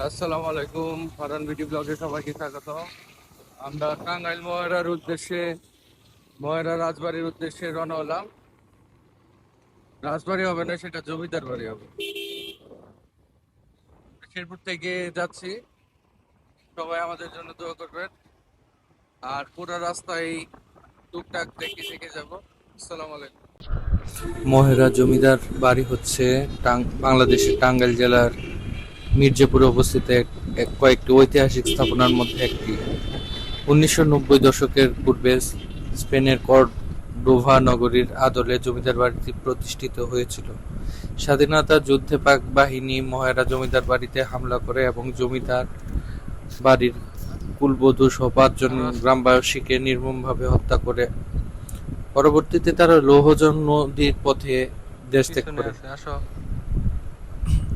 আসসালামু আলাইকুম ফারান বিডি ব্লগে সবাইকে স্বাগত। আমরা টাঙ্গাইল ময়রার উদ্দেশ্যে, ময়রা রাজবাড়ির উদ্দেশ্যে রওনা হলাম। রাজবাড়ি হবে না, সেটা জমিদার বাড়ি হবে। শেরপুর থেকে যাচ্ছি। সবাই আমাদের জন্য দোয়া করবেন। আর পুরো রাস্তায় টুকটাক দেখে দেখে যাব। আসসালামু আলাইকুম মহেরা জমিদার বাড়ি হচ্ছে বাংলাদেশের টাঙ্গাইল জেলার মির্জাপুরে অবস্থিত এক- কয়েকটি ঐতিহাসিক স্থাপনার মধ্যে একটি। উনিশশো নব্বই দশকের পূর্বে স্পেনের কর্ডোভা নগরীর আদলে জমিদার বাড়িটি প্রতিষ্ঠিত হয়েছিল। স্বাধীনতা যুদ্ধে পাক বাহিনী মহেরা জমিদার বাড়িতে হামলা করে এবং জমিদার বাড়ির কুলবধূ সহ পাঁচজন গ্রামবাসীকে নির্মমভাবে হত্যা করে। পরবর্তীতে তারা লৌহজন নদীর পথে দেশ ত্যাগ করে।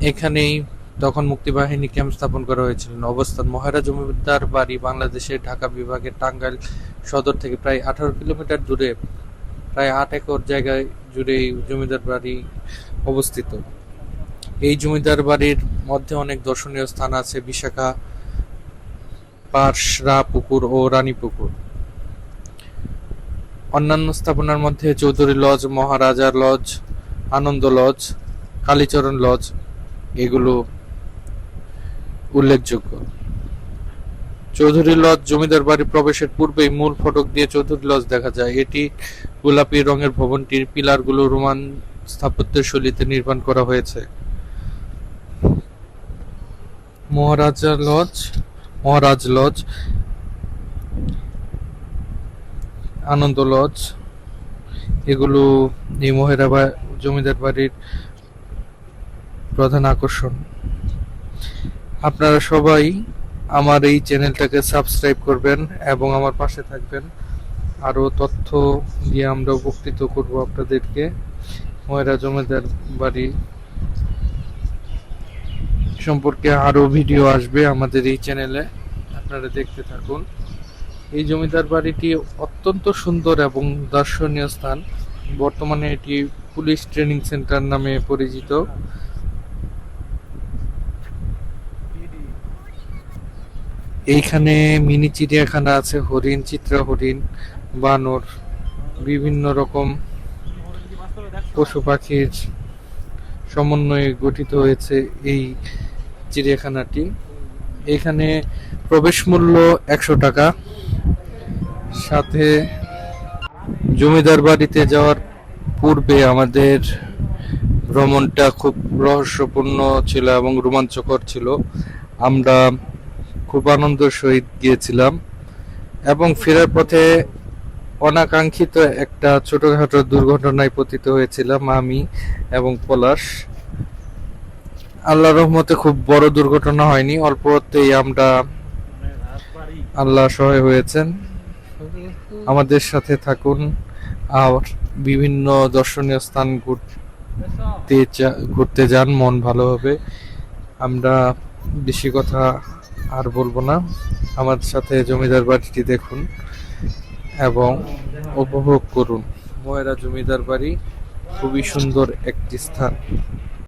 এখানেই তখন মুক্তিবাহিনী ক্যাম্প স্থাপন করা হয়েছিল। অবস্থান মহারা জমিদার বাড়ি বাংলাদেশের ঢাকা বিভাগের টাঙ্গাইল সদর থেকে প্রায় আঠারো কিলোমিটার দূরে, প্রায় আট একর জায়গায় জুড়ে এই জমিদার বাড়ি অবস্থিত। এই জমিদার বাড়ির মধ্যে অনেক দর্শনীয় স্থান আছে, বিশাখা পার্শরা পুকুর ও রানী পুকুর অন্যান্য স্থাপনার মধ্যে Chowdhury lodge, মহারাজার lodge, Ananda lodge, Kalicharan lodge, এগুলো উল্লেখযোগ্য। চৌধুরী লজ জমিদার বাড়ি প্রবেশের পূর্বেই মূল ফটক দিয়ে চৌধুরী লজ দেখা যায়। এটি গোলাপি রঙের ভবনটির পিলারগুলো রোমান স্থাপত্যের শৈলীতে নির্মাণ করা হয়েছে। Maharaja lodge, Maharaj lodge, Ananda lodge, এগুলো এই মহেরা জমিদার বাড়ির প্রধান আকর্ষণ। আপনারা সবাই আমার এই চ্যানেলটাকে সাবস্ক্রাইব করবেন এবং আমার পাশে থাকবেন। আরও তথ্য দিয়ে আমরা উপকৃত করব আপনাদেরকে। ময়রা জমিদার বাড়ি সম্পর্কে আরও ভিডিও আসবে আমাদের এই চ্যানেলে। আপনারা দেখতে থাকুন। এই জমিদার বাড়িটি অত্যন্ত সুন্দর এবং দর্শনীয় স্থান। বর্তমানে এটি পুলিশ ট্রেনিং সেন্টার নামে পরিচিত। এইখানে মিনি চিড়িয়াখানা আছে, হরিণ, চিত্রা হরিণ, বানর, বিভিন্ন রকম পশু পাখির সমন্বয়ে গঠিত হয়েছে এই চিড়িয়াখানাটি। এখানে প্রবেশ মূল্য একশো টাকা। সাথে জমিদার বাড়িতে যাওয়ার পূর্বে আমাদের ভ্রমণটা খুব রহস্যপূর্ণ ছিল এবং রোমাঞ্চকর ছিল। আমরা খুব আনন্দ সহিত গিয়েছিলাম এবং ফেরার পথে অনাকাঙ্ক্ষিত একটা ছোটখাটো দুর্ঘটনায় পতিত হয়েছিলাম আমি এবং পলাশ। আল্লাহ রহমতে খুব বড় দুর্ঘটনা হয়নি অল্পতেই আমরা আল্লাহ সহায় হয়েছেন। আমাদের সাথে থাকুন আর বিভিন্ন দর্শনীয় স্থান ঘুরতে ঘুরতে যান, মন ভালো হবে। আমরা বেশি কথা আর বলব না। আমার সাথে জমিদার বাড়িটি দেখুন এবং উপভোগ করুন। ময়রা জমিদার বাড়ি খুবই সুন্দর একটি স্থান।